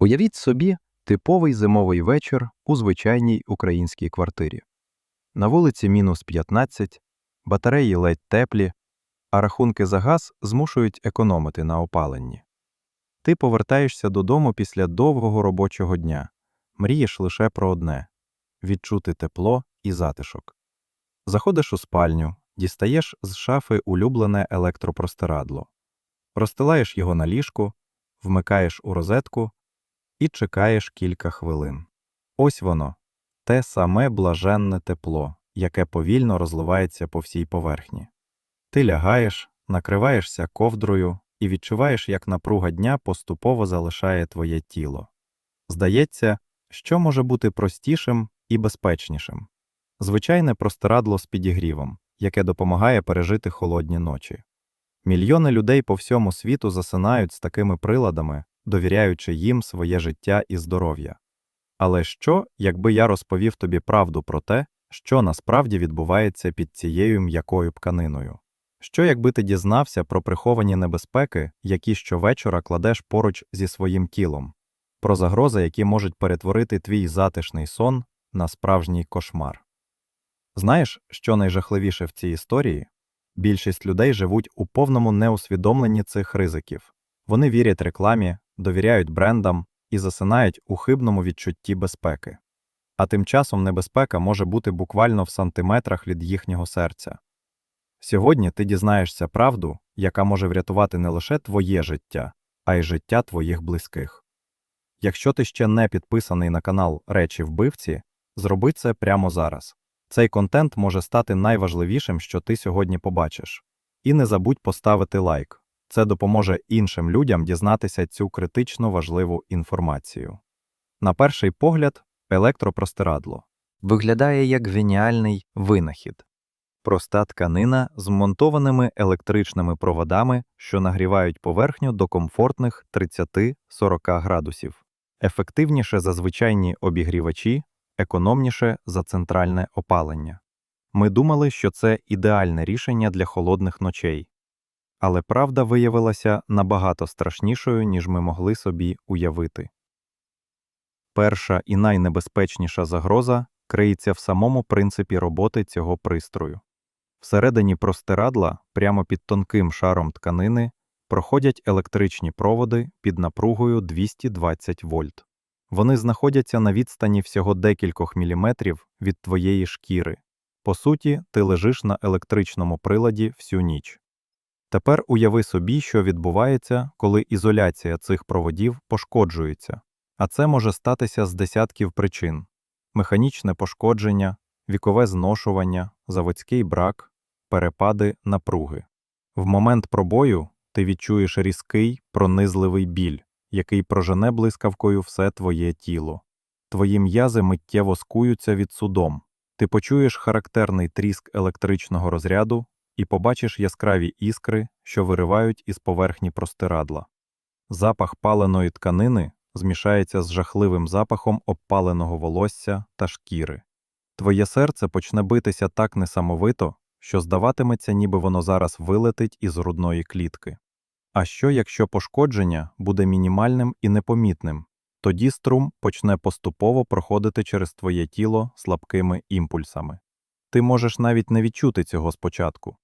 Уявіть собі типовий зимовий вечір у звичайній українській квартирі. На вулиці мінус 15, батареї ледь теплі, а рахунки за газ змушують економити на опаленні. Ти повертаєшся додому після довгого робочого дня, мрієш лише про одне відчути тепло і затишок. Заходиш у спальню, дістаєш з шафи улюблене електропростирадло, розстилаєш його на ліжку, вмикаєш у розетку і чекаєш кілька хвилин. Ось воно, те саме блаженне тепло, яке повільно розливається по всій поверхні. Ти лягаєш, накриваєшся ковдрою і відчуваєш, як напруга дня поступово залишає твоє тіло. Здається, що може бути простішим і безпечнішим. Звичайне простирадло з підігрівом, яке допомагає пережити холодні ночі. Мільйони людей по всьому світу засинають з такими приладами, довіряючи їм своє життя і здоров'я. Але що, якби я розповів тобі правду про те, що насправді відбувається під цією м'якою тканиною? Що, якби ти дізнався про приховані небезпеки, які щовечора кладеш поруч зі своїм тілом, про загрози, які можуть перетворити твій затишний сон на справжній кошмар? Знаєш, що найжахливіше в цій історії? Більшість людей живуть у повному неусвідомленні цих ризиків. Вони вірять рекламі, довіряють брендам і засинають у хибному відчутті безпеки. А тим часом небезпека може бути буквально в сантиметрах від їхнього серця. Сьогодні ти дізнаєшся правду, яка може врятувати не лише твоє життя, а й життя твоїх близьких. Якщо ти ще не підписаний на канал Речі вбивці, зроби це прямо зараз. Цей контент може стати найважливішим, що ти сьогодні побачиш. І не забудь поставити лайк. Це допоможе іншим людям дізнатися цю критично важливу інформацію. На перший погляд, електропростирадло виглядає як геніальний винахід. Проста тканина з монтованими електричними проводами, що нагрівають поверхню до комфортних 30-40 градусів, ефективніше за звичайні обігрівачі, економніше за центральне опалення. Ми думали, що це ідеальне рішення для холодних ночей. Але правда виявилася набагато страшнішою, ніж ми могли собі уявити. Перша і найнебезпечніша загроза криється в самому принципі роботи цього пристрою. Всередині простирадла, прямо під тонким шаром тканини, проходять електричні проводи під напругою 220 вольт. Вони знаходяться на відстані всього декількох міліметрів від твоєї шкіри. По суті, ти лежиш на електричному приладі всю ніч. Тепер уяви собі, що відбувається, коли ізоляція цих проводів пошкоджується, а це може статися з десятків причин: механічне пошкодження, вікове зношування, заводський брак, перепади напруги. В момент пробою ти відчуєш різкий, пронизливий біль, який прожене блискавкою все твоє тіло. Твої м'язи миттєво скуються від судом. Ти почуєш характерний тріск електричного розряду і побачиш яскраві іскри, що виривають із поверхні простирадла. Запах паленої тканини змішається з жахливим запахом обпаленого волосся та шкіри. Твоє серце почне битися так несамовито, що здаватиметься, ніби воно зараз вилетить із грудної клітки. А що, якщо пошкодження буде мінімальним і непомітним? Тоді струм почне поступово проходити через твоє тіло слабкими імпульсами. Ти можеш навіть не відчути цього спочатку,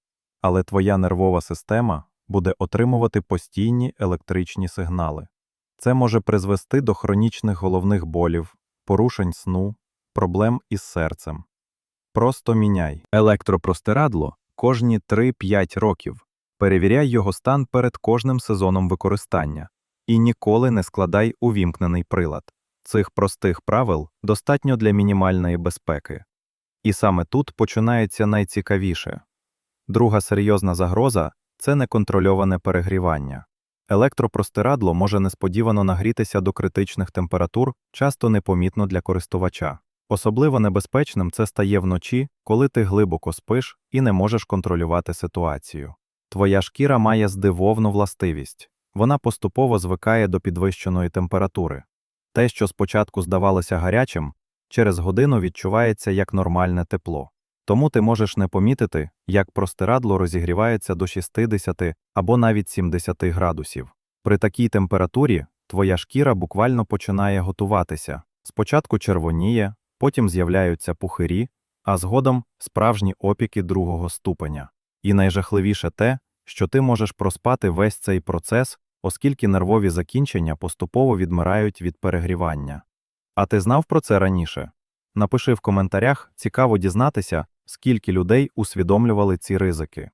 але твоя нервова система буде отримувати постійні електричні сигнали. Це може призвести до хронічних головних болів, порушень сну, проблем із серцем. Просто міняй електропростирадло кожні 3-5 років. Перевіряй його стан перед кожним сезоном використання і ніколи не складай увімкнений прилад. Цих простих правил достатньо для мінімальної безпеки. І саме тут починається найцікавіше. Друга серйозна загроза це неконтрольоване перегрівання. Електропростирадло може несподівано нагрітися до критичних температур, часто непомітно для користувача. Особливо небезпечним це стає вночі, коли ти глибоко спиш і не можеш контролювати ситуацію. Твоя шкіра має здивовну властивість вона поступово звикає до підвищеної температури. Те, що спочатку здавалося гарячим, через годину відчувається як нормальне тепло. Тому ти можеш не помітити, як простирадло розігрівається до 60 або навіть 70 градусів. При такій температурі твоя шкіра буквально починає готуватися. Спочатку червоніє, потім з'являються пухирі, а згодом справжні опіки другого ступеня. І найжахливіше те, що ти можеш проспати весь цей процес, оскільки нервові закінчення поступово відмирають від перегрівання. А ти знав про це раніше? Напиши в коментарях, цікаво дізнатися, скільки людей усвідомлювали ці ризики.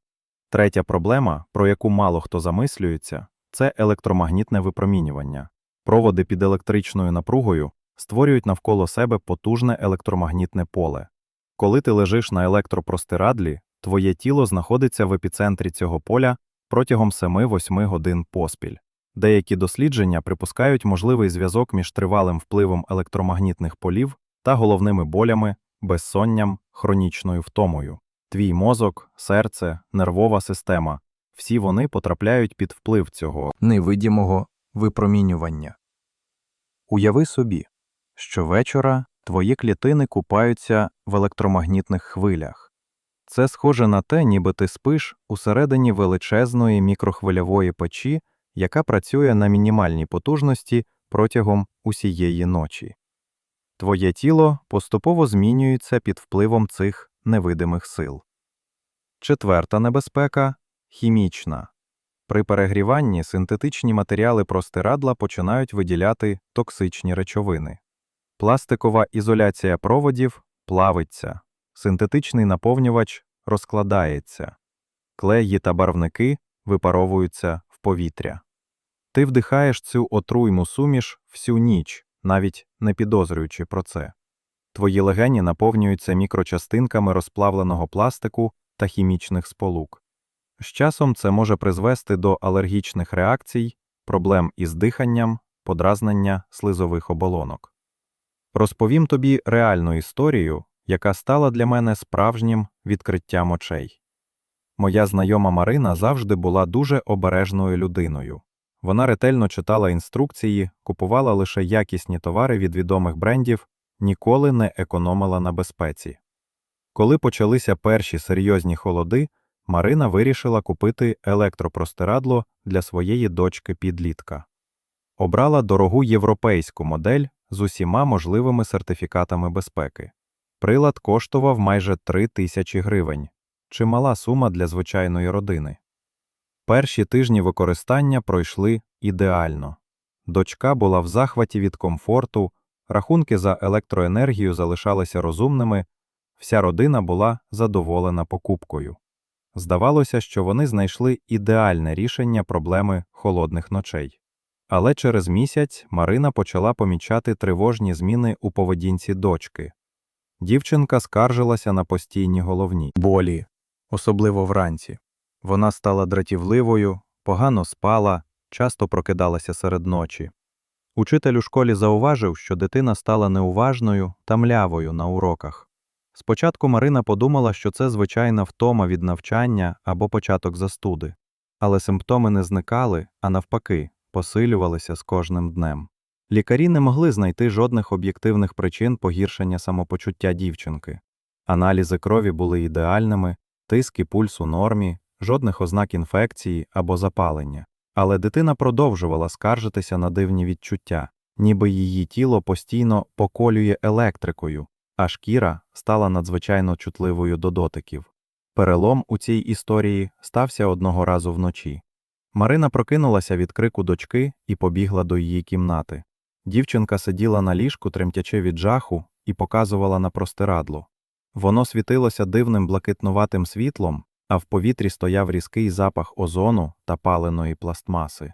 Третя проблема, про яку мало хто замислюється, це електромагнітне випромінювання. Проводи під електричною напругою створюють навколо себе потужне електромагнітне поле. Коли ти лежиш на електропростирадлі, твоє тіло знаходиться в епіцентрі цього поля протягом 7-8 годин поспіль. Деякі дослідження припускають можливий зв'язок між тривалим впливом електромагнітних полів та головними болями, безсонням, хронічною втомою. Твій мозок, серце, нервова система всі вони потрапляють під вплив цього невидимого випромінювання. Уяви собі, що вечора твої клітини купаються в електромагнітних хвилях. Це схоже на те, ніби ти спиш усередині величезної мікрохвильової печі, яка працює на мінімальній потужності протягом усієї ночі. Твоє тіло поступово змінюється під впливом цих невидимих сил. Четверта небезпека хімічна. При перегріванні синтетичні матеріали простирадла починають виділяти токсичні речовини. Пластикова ізоляція проводів плавиться, синтетичний наповнювач розкладається, клеї та барвники випаровуються в повітря. Ти вдихаєш цю отруйну суміш всю ніч, навіть не підозрюючи про це. Твої легені наповнюються мікрочастинками розплавленого пластику та хімічних сполук. З часом це може призвести до алергічних реакцій, проблем із диханням, подразнення слизових оболонок. Розповім тобі реальну історію, яка стала для мене справжнім відкриттям очей. Моя знайома Марина завжди була дуже обережною людиною. Вона ретельно читала інструкції, купувала лише якісні товари від відомих брендів, ніколи не економила на безпеці. Коли почалися перші серйозні холоди, Марина вирішила купити електропростирадло для своєї дочки підлітка. Обрала дорогу європейську модель з усіма можливими сертифікатами безпеки. Прилад коштував майже 3 тисячі гривень, чимала сума для звичайної родини. Перші тижні використання пройшли ідеально. Дочка була в захваті від комфорту, рахунки за електроенергію залишалися розумними, вся родина була задоволена покупкою. Здавалося, що вони знайшли ідеальне рішення проблеми холодних ночей. Але через місяць Марина почала помічати тривожні зміни у поведінці дочки. Дівчинка скаржилася на постійні головні болі, особливо вранці. Вона стала дратівливою, погано спала, часто прокидалася серед ночі. Учитель у школі зауважив, що дитина стала неуважною та млявою на уроках. Спочатку Марина подумала, що це звичайна втома від навчання або початок застуди, але симптоми не зникали, а навпаки, посилювалися з кожним днем. Лікарі не могли знайти жодних об'єктивних причин погіршення самопочуття дівчинки. Аналізи крові були ідеальними, тиск і пульс у нормі, жодних ознак інфекції або запалення. Але дитина продовжувала скаржитися на дивні відчуття, ніби її тіло постійно поколює електрикою, а шкіра стала надзвичайно чутливою до дотиків. Перелом у цій історії стався одного разу вночі. Марина прокинулася від крику дочки і побігла до її кімнати. Дівчинка сиділа на ліжку, тремтячи від жаху, і показувала на простирадло. Воно світилося дивним блакитнуватим світлом, а в повітрі стояв різкий запах озону та паленої пластмаси.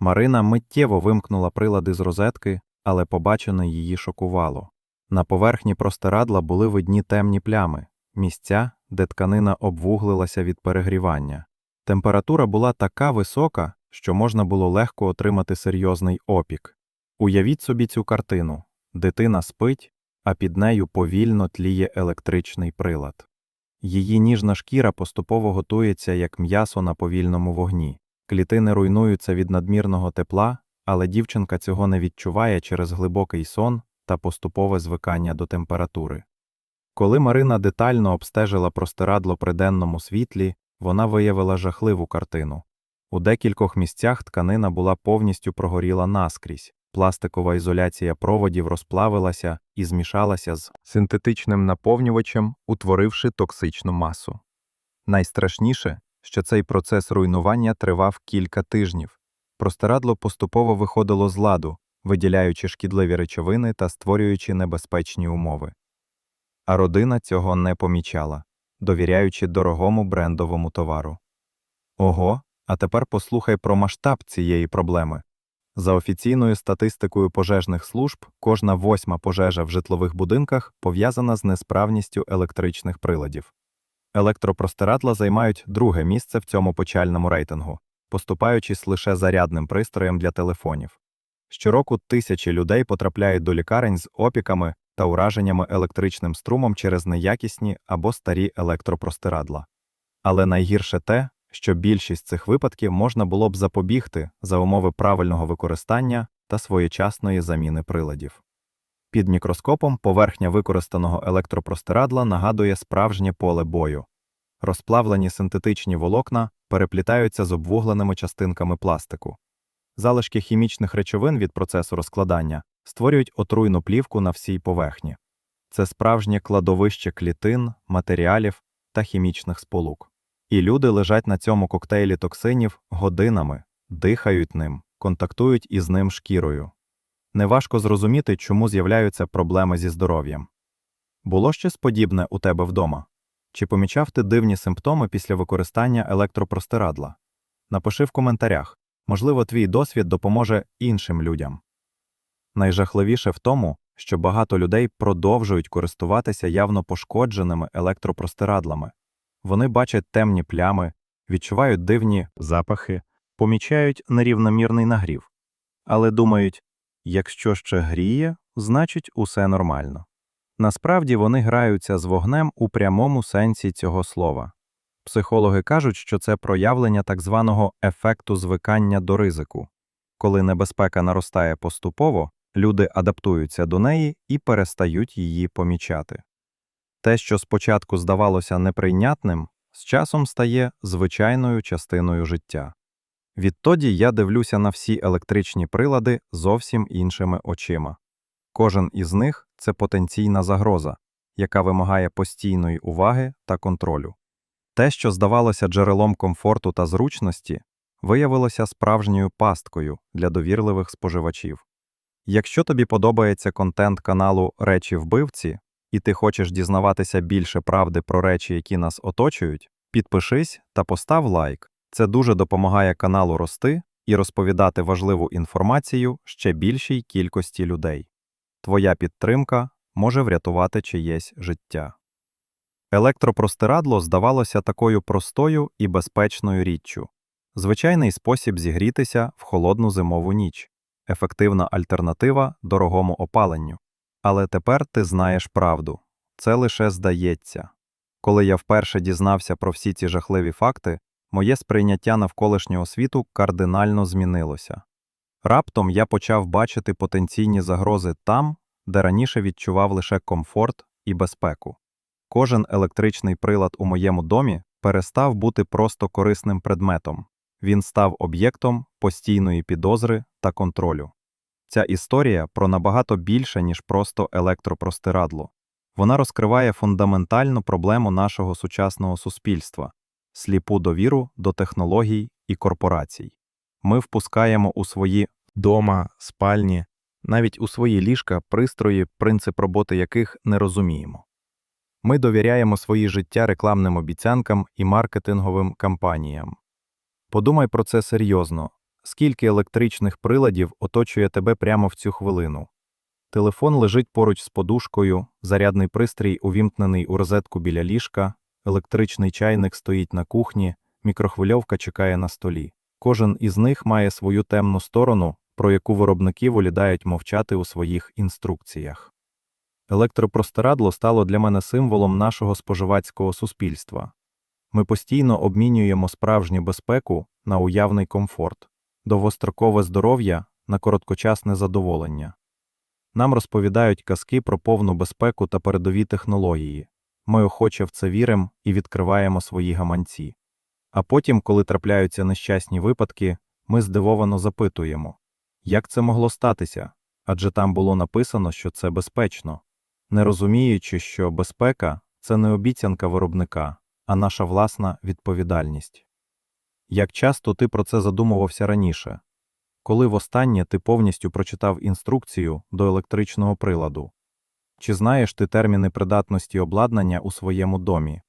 Марина миттєво вимкнула прилади з розетки, але побачене її шокувало. На поверхні простирадла були видні темні плями, місця, де тканина обвуглилася від перегрівання. Температура була така висока, що можна було легко отримати серйозний опік. Уявіть собі цю картину дитина спить, а під нею повільно тліє електричний прилад. Її ніжна шкіра поступово готується як м'ясо на повільному вогні. Клітини руйнуються від надмірного тепла, але дівчинка цього не відчуває через глибокий сон та поступове звикання до температури. Коли Марина детально обстежила простирадло при денному світлі, вона виявила жахливу картину. У декількох місцях тканина була повністю прогоріла наскрізь, пластикова ізоляція проводів розплавилася і змішалася з синтетичним наповнювачем, утворивши токсичну масу. Найстрашніше, що цей процес руйнування тривав кілька тижнів. Простирадло поступово виходило з ладу, виділяючи шкідливі речовини та створюючи небезпечні умови. А родина цього не помічала, довіряючи дорогому брендовому товару. Ого, а тепер послухай про масштаб цієї проблеми. За офіційною статистикою пожежних служб, кожна восьма пожежа в житлових будинках пов'язана з несправністю електричних приладів. Електропростирадла займають друге місце в цьому почальному рейтингу, поступаючись лише зарядним пристроєм для телефонів. Щороку тисячі людей потрапляють до лікарень з опіками та ураженнями електричним струмом через неякісні або старі електропростирадла. Але найгірше те, що більшість цих випадків можна було б запобігти за умови правильного використання та своєчасної заміни приладів. Під мікроскопом поверхня використаного електропростирадла нагадує справжнє поле бою. Розплавлені синтетичні волокна переплітаються з обвугленими частинками пластику. Залишки хімічних речовин від процесу розкладання створюють отруйну плівку на всій поверхні. Це справжнє кладовище клітин, матеріалів та хімічних сполук. І люди лежать на цьому коктейлі токсинів годинами, дихають ним, контактують із ним шкірою. Неважко зрозуміти, чому з'являються проблеми зі здоров'ям. Було щось подібне у тебе вдома? Чи помічав ти дивні симптоми після використання електропростирадла? Напиши в коментарях. Можливо, твій досвід допоможе іншим людям. Найжахливіше в тому, що багато людей продовжують користуватися явно пошкодженими електропростирадлами. Вони бачать темні плями, відчувають дивні запахи, помічають нерівномірний нагрів. Але думають, якщо ще гріє, значить усе нормально. Насправді вони граються з вогнем у прямому сенсі цього слова. Психологи кажуть, що це проявлення так званого ефекту звикання до ризику. Коли небезпека наростає поступово, люди адаптуються до неї і перестають її помічати. Те, що спочатку здавалося неприйнятним, з часом стає звичайною частиною життя. Відтоді я дивлюся на всі електричні прилади зовсім іншими очима. Кожен із них це потенційна загроза, яка вимагає постійної уваги та контролю. Те, що здавалося джерелом комфорту та зручності, виявилося справжньою пасткою для довірливих споживачів. Якщо тобі подобається контент каналу Речі вбивці, і ти хочеш дізнаватися більше правди про речі, які нас оточують, підпишись та постав лайк. Це дуже допомагає каналу рости і розповідати важливу інформацію ще більшій кількості людей. Твоя підтримка може врятувати чиєсь життя. Електропростирадло здавалося такою простою і безпечною річчю. Звичайний спосіб зігрітися в холодну зимову ніч, ефективна альтернатива дорогому опаленню. Але тепер ти знаєш правду це лише здається. Коли я вперше дізнався про всі ці жахливі факти, моє сприйняття навколишнього світу кардинально змінилося. Раптом я почав бачити потенційні загрози там, де раніше відчував лише комфорт і безпеку. Кожен електричний прилад у моєму домі перестав бути просто корисним предметом, він став об'єктом постійної підозри та контролю. Ця історія про набагато більше, ніж просто електропростирадло. Вона розкриває фундаментальну проблему нашого сучасного суспільства сліпу довіру до технологій і корпорацій. Ми впускаємо у свої дома, спальні, навіть у свої ліжка пристрої, принцип роботи яких не розуміємо. Ми довіряємо свої життя рекламним обіцянкам і маркетинговим кампаніям. Подумай про це серйозно. Скільки електричних приладів оточує тебе прямо в цю хвилину? Телефон лежить поруч з подушкою, зарядний пристрій увімкнений у розетку біля ліжка, електричний чайник стоїть на кухні, мікрохвильовка чекає на столі. Кожен із них має свою темну сторону, про яку виробники волідають мовчати у своїх інструкціях. Електропростирадло стало для мене символом нашого споживацького суспільства. Ми постійно обмінюємо справжню безпеку на уявний комфорт, довгострокове здоров'я на короткочасне задоволення. Нам розповідають казки про повну безпеку та передові технології. Ми охоче в це віримо і відкриваємо свої гаманці. А потім, коли трапляються нещасні випадки, ми здивовано запитуємо, як це могло статися? Адже там було написано, що це безпечно, не розуміючи, що безпека це не обіцянка виробника, а наша власна відповідальність. Як часто ти про це задумувався раніше? Коли востаннє ти повністю прочитав інструкцію до електричного приладу? Чи знаєш ти терміни придатності обладнання у своєму домі?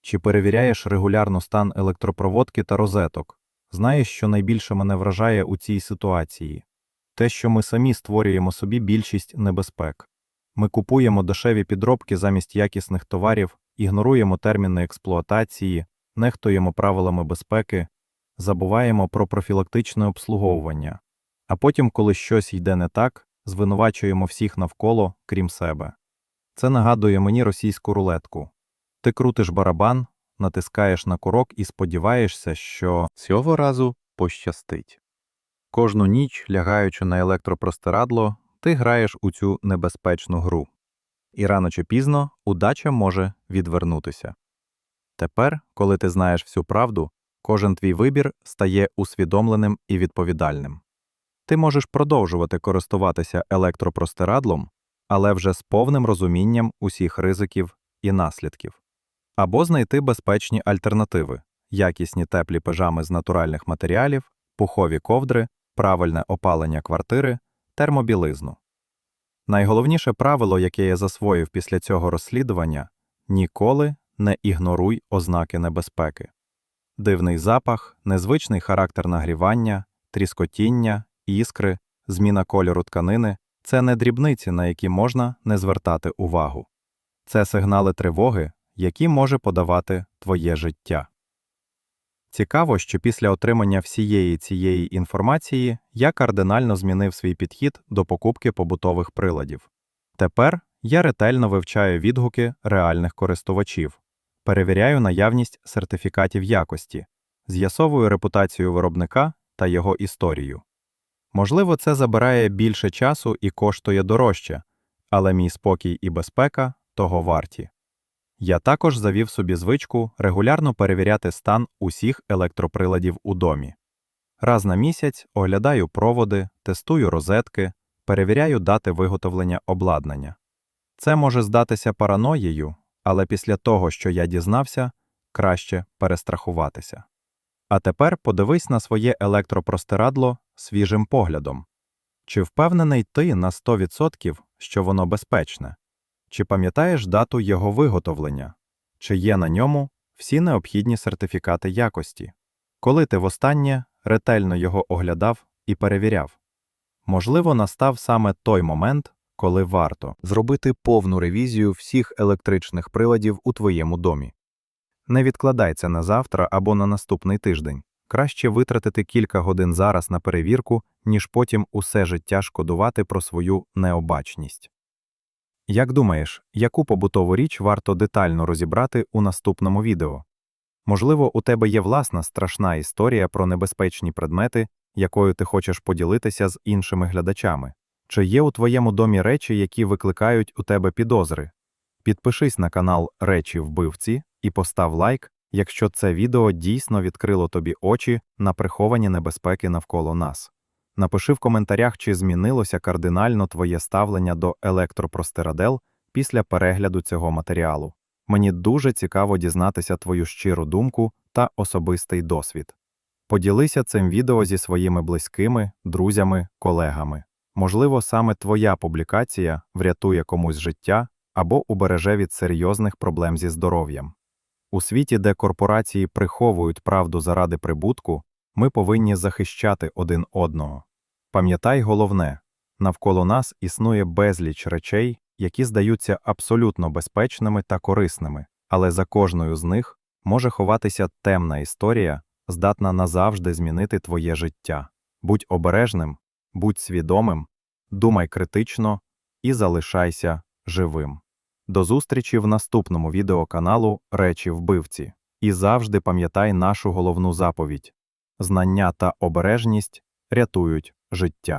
Чи перевіряєш регулярно стан електропроводки та розеток? Знаєш, що найбільше мене вражає у цій ситуації? Те, що ми самі створюємо собі більшість небезпек. Ми купуємо дешеві підробки замість якісних товарів, ігноруємо терміни експлуатації, нехтуємо правилами безпеки, забуваємо про профілактичне обслуговування, а потім, коли щось йде не так, звинувачуємо всіх навколо, крім себе. Це нагадує мені російську рулетку. Ти крутиш барабан, натискаєш на курок і сподіваєшся, що цього разу пощастить. Кожну ніч, лягаючи на електропростирадло, ти граєш у цю небезпечну гру. І рано чи пізно удача може відвернутися. Тепер, коли ти знаєш всю правду, кожен твій вибір стає усвідомленим і відповідальним. Ти можеш продовжувати користуватися електропростирадлом, але вже з повним розумінням усіх ризиків і наслідків, або знайти безпечні альтернативи, якісні теплі пижами з натуральних матеріалів, пухові ковдри, правильне опалення квартири, термобілизну. Найголовніше правило, яке я засвоїв після цього розслідування ніколи не ігноруй ознаки небезпеки. Дивний запах, незвичний характер нагрівання, тріскотіння, іскри, зміна кольору тканини це не дрібниці, на які можна не звертати увагу. Це сигнали тривоги, які може подавати твоє життя. Цікаво, що після отримання всієї цієї інформації я кардинально змінив свій підхід до покупки побутових приладів. Тепер я ретельно вивчаю відгуки реальних користувачів, перевіряю наявність сертифікатів якості, з'ясовую репутацію виробника та його історію. Можливо, це забирає більше часу і коштує дорожче, але мій спокій і безпека того варті. Я також завів собі звичку регулярно перевіряти стан усіх електроприладів у домі. Раз на місяць оглядаю проводи, тестую розетки, перевіряю дати виготовлення обладнання. Це може здатися параноєю, але після того, що я дізнався, краще перестрахуватися. А тепер подивись на своє електропростирадло свіжим поглядом. Чи впевнений ти на 100%, що воно безпечне? Чи пам'ятаєш дату його виготовлення? Чи є на ньому всі необхідні сертифікати якості? Коли ти востаннє ретельно його оглядав і перевіряв? Можливо, настав саме той момент, коли варто зробити повну ревізію всіх електричних приладів у твоєму домі. Не відкладай це на завтра або на наступний тиждень. Краще витратити кілька годин зараз на перевірку, ніж потім усе життя шкодувати про свою необачність. Як думаєш, яку побутову річ варто детально розібрати у наступному відео? Можливо, у тебе є власна страшна історія про небезпечні предмети, якою ти хочеш поділитися з іншими глядачами. Чи є у твоєму домі речі, які викликають у тебе підозри? Підпишись на канал Речі Вбивці і постав лайк, якщо це відео дійсно відкрило тобі очі на приховані небезпеки навколо нас. Напиши в коментарях, чи змінилося кардинально твоє ставлення до електропростирадел після перегляду цього матеріалу. Мені дуже цікаво дізнатися твою щиру думку та особистий досвід. Поділися цим відео зі своїми близькими, друзями, колегами. Можливо, саме твоя публікація врятує комусь життя або убереже від серйозних проблем зі здоров'ям. У світі, де корпорації приховують правду заради прибутку, ми повинні захищати один одного. Пам'ятай головне навколо нас існує безліч речей, які здаються абсолютно безпечними та корисними, але за кожною з них може ховатися темна історія, здатна назавжди змінити твоє життя. Будь обережним, будь свідомим, думай критично і залишайся живим. До зустрічі в наступному відеоканалу Речі вбивці. І завжди пам'ятай нашу головну заповідь знання та обережність рятують життя.